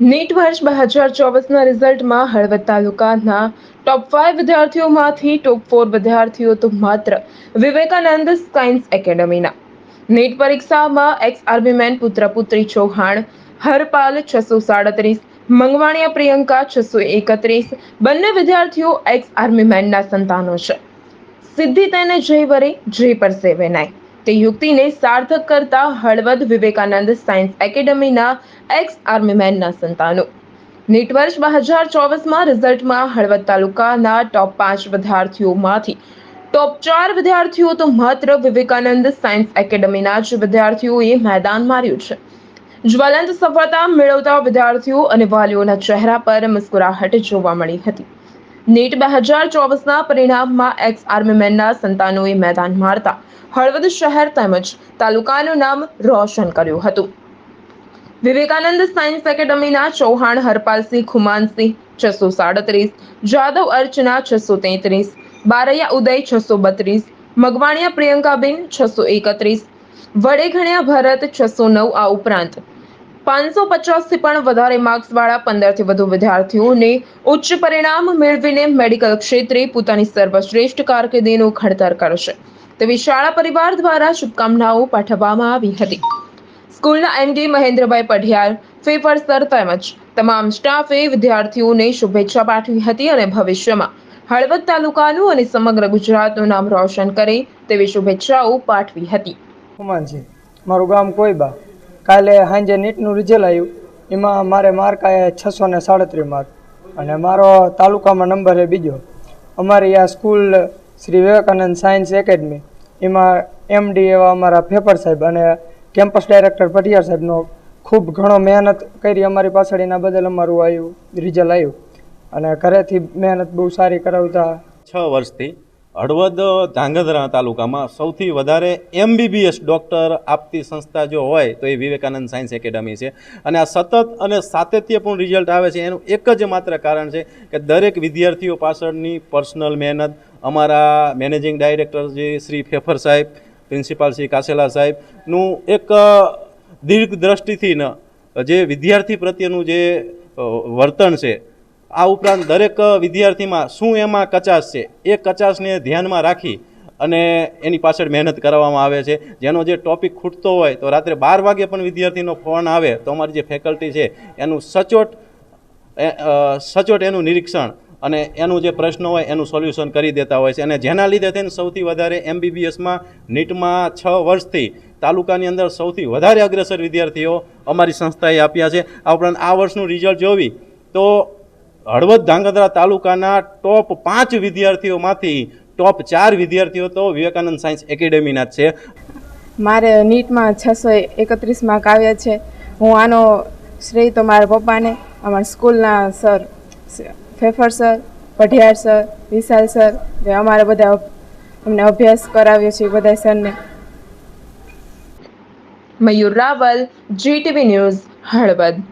NEET વર્ષ બે હજાર ચોવીસના રિઝલ્ટમાં હળવદ તાલુકાના ટોપ ફાઇવ વિદ્યાર્થીઓમાંથી ટોપ ફોર વિદ્યાર્થીઓ તો માત્ર વિવેકાનંદ સાયન્સ એકેડમીના નીટ પરીક્ષામાં એક્સ આર્મીમેન પુત્ર પુત્રી ચૌહાણ, હરપાલ છસો સાડત્રીસ, મંગવાણિયા પ્રિયંકા છસો એકત્રીસ, બંને વિદ્યાર્થીઓ એક્સ આર્મીમેનના સંતાનો છે. સિદ્ધિ તેને જય વરે, જય પર સેવે તે યુક્તિને સાર્થક કરતા હળવદ વિવેકાનંદ સાયન્સ એકેડમીના એક્સ આર્મીમેનના સંતાનો. નીટ વર્ષ બે હજાર ચોવીસમાં રિઝલ્ટમાં હળવદ તાલુકાના ટોપ પાંચ વિદ્યાર્થીઓમાંથી ટોપ ચાર વિદ્યાર્થીઓ તો માત્ર વિવેકાનંદ સાયન્સ એકેડમીના જ વિદ્યાર્થીઓએ મેદાન માર્યું છે. જ્વલંત સફળતા મેળવતા વિદ્યાર્થીઓ અને વાલીઓના ચહેરા પર મુસ્કુરાહટ જોવા મળી હતી. નીટ બે હજાર ચોવીસના પરિણામમાં એક્સ આર્મીમેનના સંતાનોએ મેદાન મારતા હળવદ શહેર તેમજ તાલુકાનું નામ રોશન કર્યું હતું. વિવેકાનંદ સાયન્સ એકેડમીના ચૌહાણ, હરપાલસિંહ, ખુમાનસિંહ છસો સાડત્રીસ, જાદવ અર્ચના છસો તેત્રીસ, બારૈયા ઉદય છસો બત્રીસ, મગવાણિયા પ્રિયંકાબેન છસો એકત્રીસ વડેઘણિયા ભરત છસો નવ આ ઉપરાંત પાંચસો પચાસથી પણ વધારે માર્ક્સવાળા પંદરથી વધુ વિદ્યાર્થીઓને ઉચ્ચ પરિણામ મેળવીને મેડિકલ ક્ષેત્રે પોતાની સર્વશ્રેષ્ઠ કારકિર્દીનું ઘડતર કરશે. તેવી શાળા પરિવાર દ્વારા શુભકામનાઓ પાઠવવામાં આવી હતી. સ્કૂલના એમડી મહેન્દ્રભાઈ પઢિયાર ફેફર સર તેમજ તમામ સ્ટાફે વિદ્યાર્થીઓને શુભેચ્છા પાઠવી હતી અને ભવિષ્યમાં હળવદ તાલુકાનું અને સમગ્ર ગુજરાતનું નામ રોશન કરે તેવી શુભેચ્છાઓ પાઠવી હતી. મારું ગામ કોઈબા કાલે સાંજે નીટનું રિઝલ્ટ આવ્યું. એમાં મારે માર્ક આવ્યા છસો ને સાડત્રીસ માર્ક અને મારો તાલુકામાં નંબર છે બીજો. અમારી આ school Shri Vivekananda science academy એમાં એમડી એવા અમારા ફેફર સાહેબ અને કેમ્પસ ડાયરેક્ટર પટિયાર સાહેબનો ખૂબ ઘણો મહેનત કરી અમારી પાછળ એના બદલ અમારું આવ્યું રિઝલ્ટ આવ્યું. અને ઘરેથી મહેનત બહુ સારી કરાવતા. છ વર્ષથી હળવદ, ધાંગધ્રા તાલુકામાં સૌથી વધારે એમબીબીએસ ડૉક્ટર આપતી સંસ્થા જો હોય તો એ વિવેકાનંદ સાયન્સ એકેડમી છે. અને આ સતત અને સાતત્યપૂર્ણ રિઝલ્ટ આવે છે, એનું એક જ માત્ર કારણ છે કે દરેક વિદ્યાર્થીઓ પાછળની પર્સનલ મહેનત, અમારા મેનેજિંગ ડાયરેક્ટર જે શ્રી ફેફર સાહેબ પ્રિન્સિપાલ શ્રી કાસેલા સાહેબનું એક દીર્ઘ દ્રષ્ટિથી ન, જે વિદ્યાર્થી પ્રત્યેનું જે વર્તન છે આ ઉપરાંત દરેક વિદ્યાર્થીમાં શું એમાં કચાશ છે, એ કચાશને ધ્યાનમાં રાખી અને એની પાછળ મહેનત કરવામાં આવે છે. જેનો જે ટોપિક ખૂટતો હોય તો રાત્રે બાર વાગે પણ વિદ્યાર્થીનો ફોન આવે, તો અમારી જે ફેકલ્ટી છે, એનું સચોટ સચોટ એનું નિરીક્ષણ અને એનું જે પ્રશ્ન હોય એનું સોલ્યુશન કરી દેતા હોય છે. અને જેના લીધે થઈને સૌથી વધારે એમબીબીએસમાં, નીટમાં છ વર્ષથી તાલુકાની અંદર સૌથી વધારે અગ્રેસર વિદ્યાર્થીઓ અમારી સંસ્થાએ આપ્યા છે. આ ઉપરાંત આ વર્ષનું રિઝલ્ટ જોવી તો હળવદ ધાંગધ્રા તાલુકાના ટોપ પાંચ વિદ્યાર્થીઓમાંથી ટોપ ચાર વિદ્યાર્થીઓ તો વિવેકાનંદ સાયન્સ એકેડેમીના છે. મારે નીટમાં છસો એકત્રીસ માર્ક આવ્યા છે. હું આનો શ્રેય તો મારા પપ્પાને અમારા સ્કૂલના sir Fefar sir Padhiyar sir Vishal sir જે અમારા બધા અમને અભ્યાસ કરાવ્યો છે બધા સરને. Mayur Raval GTV news Halvad.